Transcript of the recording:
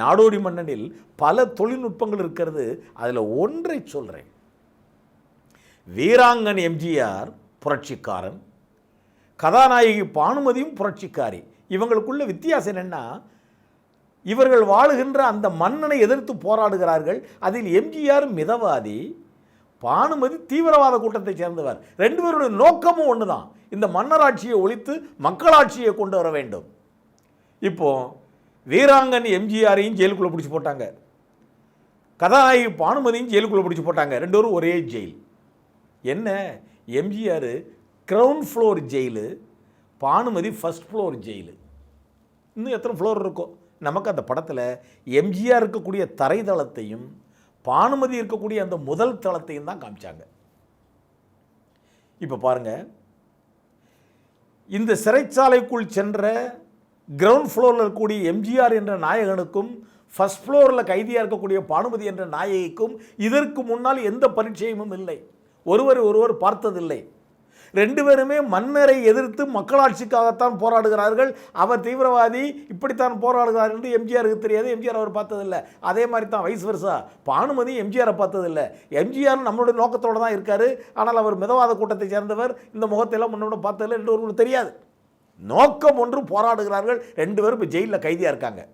நாடோடி மன்னனில் பல தொழில்நுட்பங்கள் இருக்கிறது. அதில் ஒன்றை சொல்கிறேன் வீராங்கன் எம்ஜிஆர் புரட்சிக்காரன். கதாநாயகி பானுமதியும் புரட்சிக்காரி. இவங்களுக்குள்ள வித்தியாசம் என்னென்னா இவர்கள் வாழுகின்ற அந்த மன்னனை எதிர்த்து போராடுகிறார்கள். அதில் எம்ஜிஆர் மிதவாதி பானுமதி தீவிரவாத கூட்டத்தைச் சேர்ந்தவர். ரெண்டு பேருடைய நோக்கமும் ஒன்று தான் இந்த மன்னராட்சியை ஒழித்து மக்களாட்சியை கொண்டு வர வேண்டும். இப்போது வீராங்கன் எம்ஜிஆரையும் ஜெயிலுக்குள்ளே பிடிச்சி போட்டாங்க. கதாநாயகி பானுமதியும் ஜெயிலுக்குள்ளே பிடிச்சி போட்டாங்க. ரெண்டு பேரும் ஒரே ஜெயில். என்ன? MGR ground floor jail Bhanumathi first floor jail. இன்னும் எத்தனை ஃப்ளோர் இருக்கோ? நமக்கு அந்த படத்தில் எம்ஜிஆர் இருக்கக்கூடிய தரைதளத்தையும் பானுமதி இருக்கக்கூடிய அந்த முதல் தளத்தையும் தான் காமிச்சாங்க. இப்போ பாருங்க. இந்த சிறைச்சாலைக்குள் சென்ற கிரவுண்ட் ஃப்ளோரில் இருக்கக்கூடிய எம்ஜிஆர் என்ற நாயகனுக்கும் ஃபர்ஸ்ட் ஃப்ளோரில் கைதியாக இருக்கக்கூடிய பானுமதி என்ற நாயகிக்கும் இதற்கு முன்னால் எந்த பரிச்சயமும் இல்லை. ஒருவர் ஒருவர் பார்த்ததில்லை. ரெண்டு பேருமே மன்னரை எதிர்த்து மக்களாட்சிக்காகத்தான் போராடுகிறார்கள். அவர் தீவிரவாதி இப்படித்தான் போராடுகிறார் என்று எம்ஜிஆருக்கு தெரியாது. எம்ஜிஆர் அவர் பார்த்ததில்லை. அதே மாதிரி தான் வயசு வருஷா பானுமதி எம்ஜிஆரை பார்த்ததில்லை. எம்ஜிஆர் நம்மளுடைய நோக்கத்தோடு தான் இருக்கார். ஆனால் அவர் மிதவாத கூட்டத்தை சேர்ந்தவர். இந்த முகத்தையெல்லாம் முன்னோட பார்த்ததில்லை. என்று ஒருவருக்கு தெரியாது. நோக்கம் ஒன்று போராடுகிறார்கள். ரெண்டு பேரும் இப்போ ஜெயிலில் கைதியாக இருக்காங்க.